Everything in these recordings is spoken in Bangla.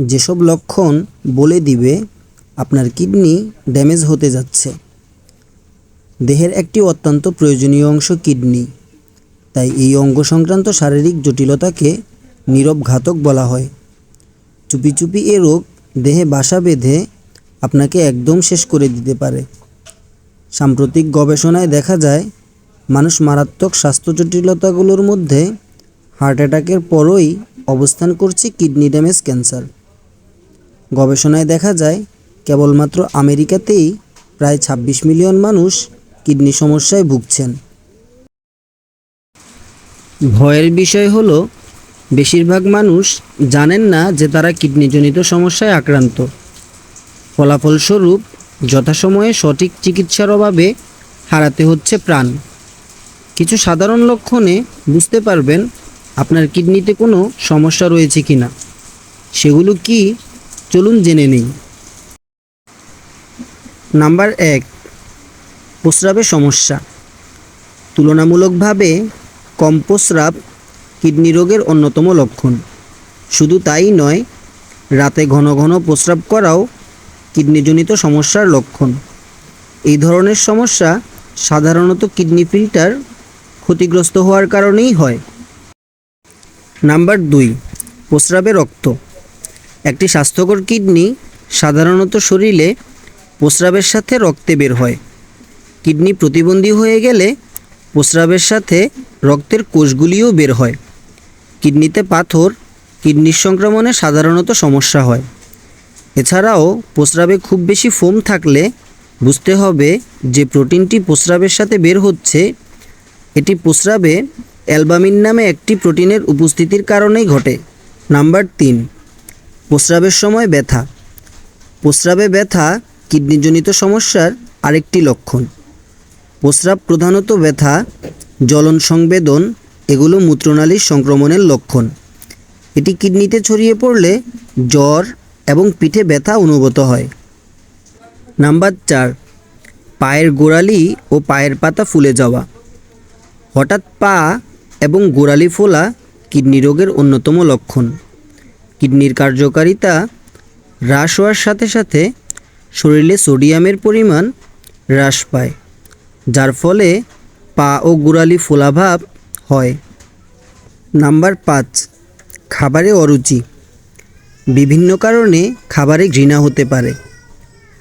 যেসব লক্ষণ বলে দিবে, আপনার কিডনি ড্যামেজ হতে যাচ্ছে। দেহের একটি অত্যন্ত প্রয়োজনীয় অংশ কিডনি, তাই এই অঙ্গ সংক্রান্ত শারীরিক জটিলতাকে নীরব ঘাতক বলা হয়। চুপি চুপি এ রোগ দেহে বাসা বেঁধে আপনাকে একদম শেষ করে দিতে পারে। সাম্প্রতিক গবেষণায় দেখা যায়, মানুষ মারাত্মক স্বাস্থ্য জটিলতাগুলোর মধ্যে হার্ট অ্যাটাকের পরই অবস্থান করছে কিডনি ড্যামেজ ক্যান্সার। গবেষণায় দেখা যায়, কেবলমাত্র আমেরিকাতেই প্রায় ছাব্বিশ মিলিয়ন মানুষ কিডনি সমস্যায় ভুগছেন। ভয়ের বিষয় হলো, বেশিরভাগ মানুষ জানেন না যে তারা কিডনিজনিত সমস্যায় আক্রান্ত। ফলাফলস্বরূপ, যথাসময়ে সঠিক চিকিৎসার অভাবে হারাতে হচ্ছে প্রাণ। কিছু সাধারণ লক্ষণে বুঝতে পারবেন, আপনার কিডনিতে কোনো সমস্যা রয়েছে কি না সেগুলো কি চলুন জেনে নেই। নাম্বার এক, প্রস্রাবের সমস্যা। তুলনামূলকভাবে কম প্রস্রাব কিডনি রোগের অন্যতম লক্ষণ। শুধু তাই নয়, রাতে ঘন ঘন প্রস্রাব করাও কিডনিজনিত সমস্যার লক্ষণ। এই ধরনের সমস্যা সাধারণত কিডনি ফিল্টার ক্ষতিগ্রস্ত হওয়ার কারণেই হয়। নাম্বার দুই, প্রস্রাবে রক্ত। একটি স্বাস্থ্যকর কিডনি সাধারণত শরীরে প্রস্রাবের সাথে রক্তে বের হয়। কিডনি প্রতিবন্ধী হয়ে গেলে প্রস্রাবের সাথে রক্তের কোষগুলিও বের হয়। কিডনিতে পাথর, কিডনির সংক্রমণে সাধারণত সমস্যা হয়। এছাড়াও প্রস্রাবে খুব বেশি ফোম থাকলে বুঝতে হবে যে প্রোটিনটি প্রস্রাবের সাথে বের হচ্ছে। এটি প্রস্রাবে অ্যালবামিন নামে একটি প্রোটিনের উপস্থিতির কারণেই ঘটে। নাম্বার তিন। প্রস্রাবের সময় ব্যথা। প্রস্রাবে ব্যথা কিডনিজনিত সমস্যার আরেকটি লক্ষণ। প্রস্রাব প্রধানত ব্যথা, জ্বলন সংবেদন, এগুলো মূত্রনালীর সংক্রমণের লক্ষণ। এটি কিডনিতে ছড়িয়ে পড়লে জ্বর এবং পিঠে ব্যথা অনুভূত হয়। নাম্বার চার, পায়ের গোড়ালি ও পায়ের পাতা ফুলে যাওয়া। হঠাৎ পা এবং গোড়ালি ফোলা কিডনি রোগের অন্যতম লক্ষণ। কিডনির কার্যকারিতা হ্রাস হওয়ার সাথে সাথে শরীরে সোডিয়ামের পরিমাণ হ্রাস পায়, যার ফলে পা ও গোড়ালি ফোলাভাব হয়। নাম্বার পাঁচ, খাবারে অরুচি। বিভিন্ন কারণে খাবারে ঘৃণা হতে পারে,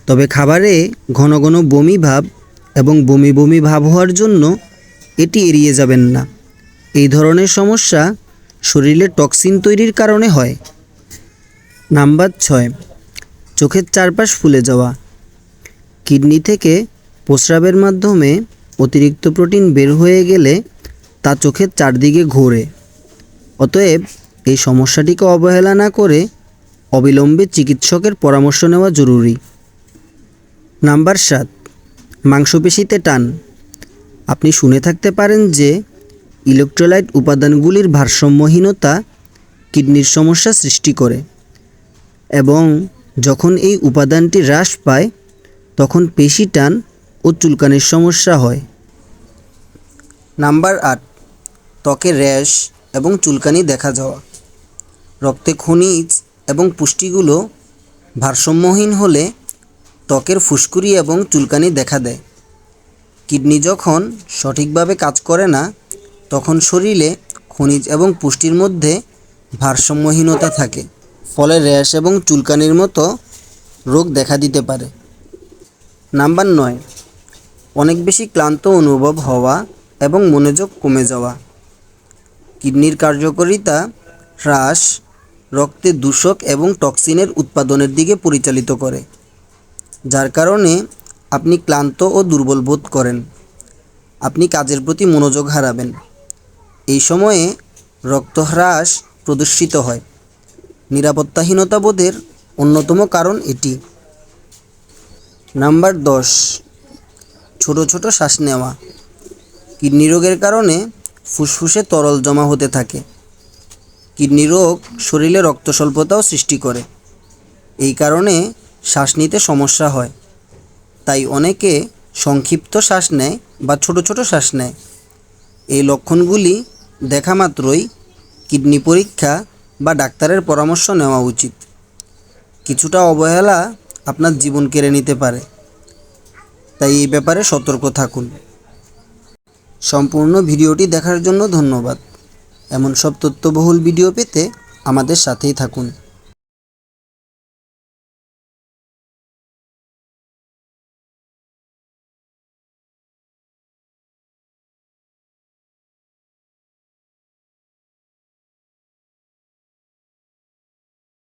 তবে খাবারে ঘন ঘন বমি ভাব এবং বমি বমি ভাব হওয়ার জন্য এটি এড়িয়ে যাবেন না। এই ধরনের সমস্যা শরীরে টক্সিন তৈরির কারণে হয়। নাম্বার ছয়, চোখের চারপাশ ফুলে যাওয়া। কিডনি থেকে প্রস্রাবের মাধ্যমে অতিরিক্ত প্রোটিন বের হয়ে গেলে তা চোখের চারদিকে ঘোরে। অতএব এই সমস্যাটিকে অবহেলা না করে অবিলম্বে চিকিৎসকের পরামর্শ নেওয়া জরুরি। নাম্বার সাত, মাংসপেশিতে টান। আপনি শুনে থাকতে পারেন যে ইলেকট্রোলাইট উপাদানগুলির ভারসাম্যহীনতা কিডনির সমস্যা সৃষ্টি করে। এবং যখন এই উপাদানটি হ্রাস পায়, তখন পেশি টান ও চুলকানির সমস্যা হয়। নাম্বার আট ত্বকে র্যাশ এবং চুলকানি দেখা যাওয়া। রক্তে খনিজ এবং পুষ্টিগুলো ভারসাম্যহীন হলে ত্বকের ফুসকুড়ি এবং চুলকানি দেখা দেয়। কিডনি যখন সঠিকভাবে কাজ করে না, তখন শরীরে খনিজ এবং পুষ্টির মধ্যে ভারসাম্যহীনতা থাকে। ফলে র্যাশ এবং চুলকানির মতো রোগ দেখা দিতে পারে। নাম্বার নয়, অনেক বেশি ক্লান্ত অনুভব হওয়া এবং মনোযোগ কমে যাওয়া। কিডনির কার্যকারিতা হ্রাস রক্তে দূষক এবং টক্সিনের উৎপাদনের দিকে পরিচালিত করে, যার কারণে আপনি ক্লান্ত ও দুর্বল বোধ করেন। আপনি কাজের প্রতি মনোযোগ হারাবেন। এই সময়ে রক্তহ্রাস প্রদর্শিত হয়। নিরাপত্তাহীনতা বোধের অন্যতম কারণ এটি। নাম্বার দশ, ছোট ছোট শ্বাস নেওয়া। কিডনি রোগের কারণে ফুসফুসে তরল জমা হতে থাকে। কিডনি রোগ শরীরে রক্ত স্বল্পতাও সৃষ্টি করে। এই কারণে শ্বাস নিতে সমস্যা হয়। তাই অনেকে সংক্ষিপ্ত শ্বাস নেয় বা ছোট ছোট শ্বাস নেয়। এই লক্ষণগুলি দেখা মাত্রই কিডনি পরীক্ষা বা ডাক্তারের পরামর্শ নেওয়া উচিত। কিছুটা অবহেলা আপনার জীবন কেড়ে নিতে পারে। তাই এই ব্যাপারে সতর্ক থাকুন। সম্পূর্ণ ভিডিওটি দেখার জন্য ধন্যবাদ। এমন সব তথ্যবহুল ভিডিও পেতে আমাদের সাথেই থাকুন।